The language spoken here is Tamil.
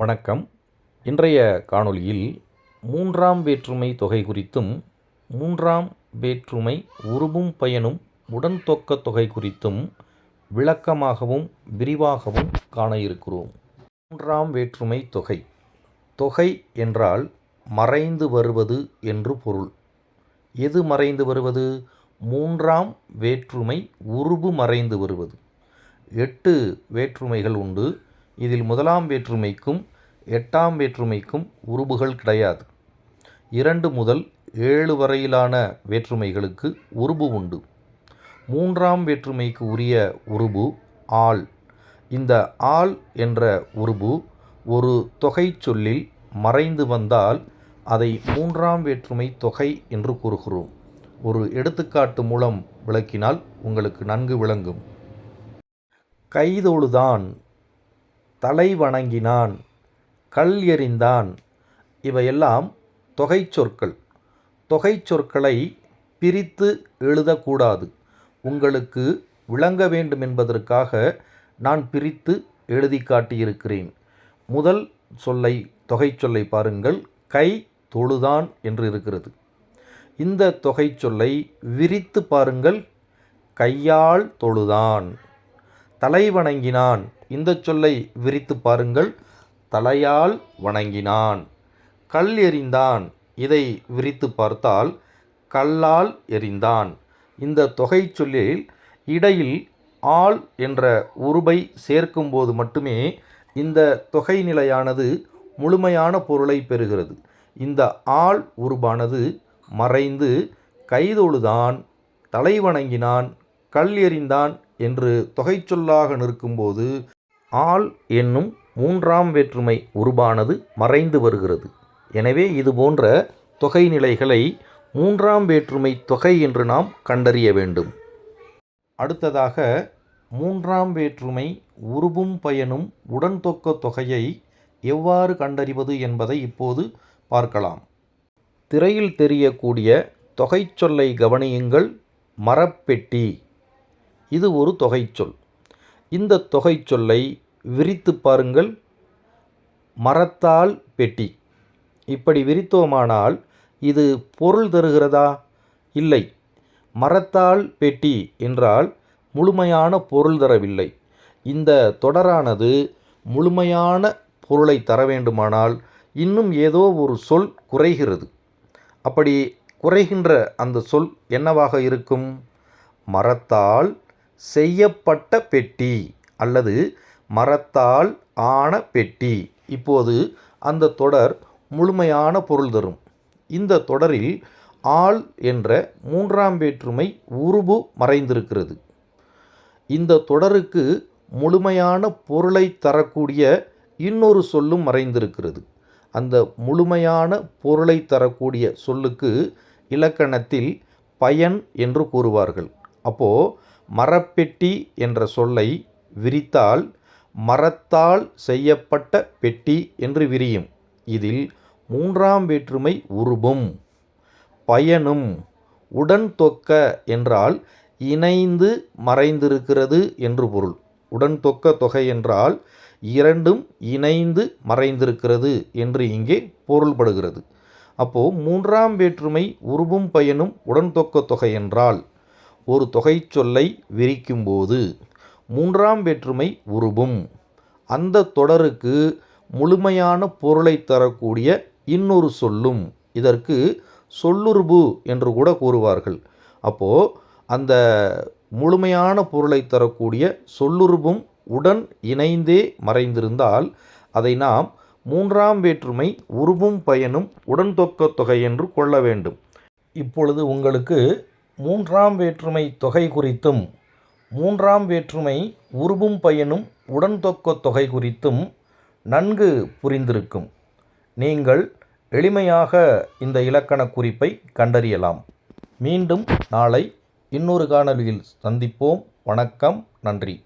வணக்கம். இன்றைய காணொளியில் மூன்றாம் வேற்றுமை தொகை குறித்தும் மூன்றாம் வேற்றுமை உருபும் பயனும் உடன்தொக்க தொகை குறித்தும் விளக்கமாகவும் விரிவாகவும் காண இருக்கிறோம். மூன்றாம் வேற்றுமை தொகை. தொகை என்றால் மறைந்து வருவது என்று பொருள். எது மறைந்து வருவது? மூன்றாம் வேற்றுமை உருபு மறைந்து வருவது. எட்டு வேற்றுமைகள் உண்டு. இதில் முதலாம் வேற்றுமைக்கும் எட்டாம் வேற்றுமைக்கும் உருபுகள் கிடையாது. இரண்டு முதல் ஏழு வரையிலான வேற்றுமைகளுக்கு உருபு உண்டு. மூன்றாம் வேற்றுமைக்கு உரிய உருபு ஆள். இந்த ஆள் என்ற உருபு ஒரு தொகை சொல்லில் மறைந்து வந்தால் அதை மூன்றாம் வேற்றுமை தொகை என்று கூறுகிறோம். ஒரு எடுத்துக்காட்டு மூலம் விளக்கினால் உங்களுக்கு நன்கு விளங்கும். கைதொழுதான் தலை வணங்கினான் கல் எறிந்தான். இவையெல்லாம் தொகை சொற்கள். தொகை சொற்களை பிரித்து எழுதக்கூடாது. உங்களுக்கு விளங்க வேண்டும் என்பதற்காக நான் பிரித்து எழுதி காட்டியிருக்கிறேன். முதல் சொல்லை தொகை சொல்லை பாருங்கள். கை தொழுதான் என்று இருக்கிறது. இந்த தொகை சொல்லை விரித்து பாருங்கள். கையால் தொழுதான். தலை வணங்கினான் இந்த சொல்லை விரித்து பாருங்கள். தலையால் வணங்கினான் கல் எறிந்தான். இதை விரித்து பார்த்தால் கல்லால் எறிந்தான். இந்த தொகை சொல்லில் இடையில் ஆள் என்ற உருபை சேர்க்கும்போது மட்டுமே இந்த தொகை நிலையானது முழுமையான பொருளை பெறுகிறது. இந்த ஆள் உருபானது மறைந்து கைதொழுதான் தலை வணங்கினான் கல் எறிந்தான் என்று தொகை சொல்லாக நிற்கும்போது ஆள் என்னும் மூன்றாம் வேற்றுமை உருபானது மறைந்து வருகிறது. எனவே இது போன்ற தொகை நிலைகளை மூன்றாம் வேற்றுமை தொகை என்று நாம் கண்டறிய வேண்டும். அடுத்ததாக மூன்றாம் வேற்றுமை உருபும் பயனும் உடன்தொக்க தொகையை எவ்வாறு கண்டறிவது என்பதை இப்போது பார்க்கலாம். திரையில் தெரியக்கூடிய தொகைச்சொல்லை கவனியுங்கள். மரப்பெட்டி. இது ஒரு தொகைச்சொல் இந்த தொகை சொல்லை விரித்து பாருங்கள். மரத்தால் பெட்டி. இப்படி விரித்தோமானால் இது பொருள் தருகிறதா? இல்லை. மரத்தால் பெட்டி என்றால் முழுமையான பொருள் தரவில்லை. இந்த தொடரானது முழுமையான பொருளை தர வேண்டுமானால் இன்னும் ஏதோ ஒரு சொல் குறைகிறது. அப்படி குறைகின்ற அந்த சொல் என்னவாக இருக்கும்? மரத்தால் செய்யப்பட்ட பெட்டி அல்லது மரத்தால் ஆன பெட்டி. இப்போது அந்த தொடர் முழுமையான பொருள் தரும். இந்த தொடரில் ஆள் என்ற மூன்றாம் வேற்றுமை உருபு மறைந்திருக்கிறது. இந்த தொடருக்கு முழுமையான பொருளை தரக்கூடிய இன்னொரு சொல்லும் மறைந்திருக்கிறது. அந்த முழுமையான பொருளை தரக்கூடிய சொல்லுக்கு இலக்கணத்தில் பயன் என்று கூறுவார்கள். அப்போது மரப்பெட்டி என்ற சொல்லை விரித்தால் மரத்தால் செய்யப்பட்ட பெட்டி என்று விரியும். இதில் மூன்றாம் வேற்றுமை உருபும். பயனும். உடன் தொக்க என்றால் இணைந்து மறைந்திருக்கிறது என்று பொருள். உடன் தொக்க தொகை என்றால் இரண்டும் இணைந்து மறைந்திருக்கிறது என்று இங்கே பொருள்படுகிறது. அப்போது மூன்றாம் வேற்றுமை உருபும் பயனும் உடன் தொக்க தொகை என்றால் ஒரு தொகை சொல்லை விரிக்கும்போது மூன்றாம் வேற்றுமை உருபும். அந்த தொடருக்கு முழுமையான பொருளை தரக்கூடிய இன்னொரு சொல்லும். இதற்கு சொல்லுருபு என்று கூட கூறுவார்கள். அப்போது அந்த முழுமையான பொருளை தரக்கூடிய சொல்லுருபும் உடன் இணைந்தே மறைந்திருந்தால் அதை நாம் மூன்றாம் வேற்றுமை உருபும் பயனும் உடன் தொக்க தொகை என்று கொள்ள வேண்டும். இப்பொழுது உங்களுக்கு மூன்றாம் வேற்றுமை தொகை குறித்தும் மூன்றாம் வேற்றுமை உருபும் பயனும் உடன்தொக்க தொகை குறித்தும் நன்கு புரிந்திருக்கும். நீங்கள் எளிமையாக இந்த இலக்கண குறிப்பை கண்டறியலாம். மீண்டும் நாளை இன்னொரு காணொலியில் சந்திப்போம். வணக்கம் நன்றி.